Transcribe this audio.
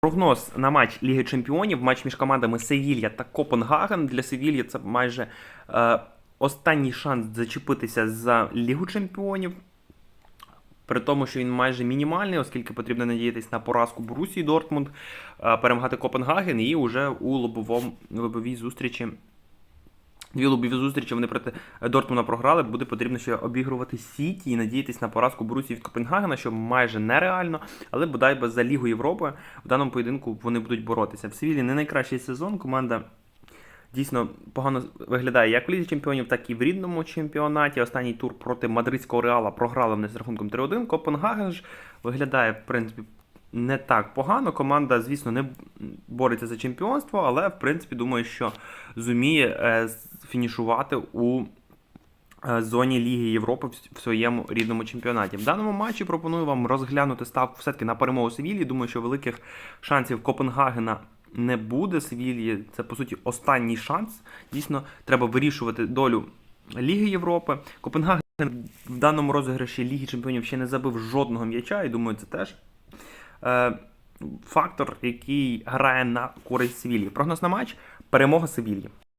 Прогноз на матч Ліги Чемпіонів, матч між командами Севілья та Копенгаген. Для Севілья це майже е, останній шанс зачепитися за Лігу Чемпіонів. При тому, що він майже мінімальний, оскільки потрібно надіятися на поразку Борусії Дортмунд, е, перемагати Копенгаген і вже у лобовому, лобовій зустрічі. Дві лобові зустрічі вони проти Дортмуна програли. Буде потрібно ще обігрувати Сіті і надіятися на поразку Борусії від Копенгагена, що майже нереально, але бодай би за Лігу Європи в даному поєдинку вони будуть боротися. В Севілі не найкращий сезон. Команда дійсно погано виглядає як в Лізі Чемпіонів, так і в рідному чемпіонаті. Останній тур проти мадридського реала програли вони з рахунком 3-1. Копенгаген ж виглядає, в принципі, не так погано. Команда, звісно, не бореться за чемпіонство, але в принципі думаю, що зуміє е, фінішувати у е, зоні Ліги Європи в- своєму рідному чемпіонаті. В даному матчі пропоную вам розглянути ставку все-таки на перемогу Севілії. Думаю, що великих шансів Копенгагена не буде. Севілії це по суті останній шанс. Дійсно, треба вирішувати долю Ліги Європи. Копенгаген в даному розіграші Ліги Чемпіонів ще не забив жодного м'яча, і думаю, це теж е, фактор, який грає на користь Севілії. Прогноз на матч перемога Севілії.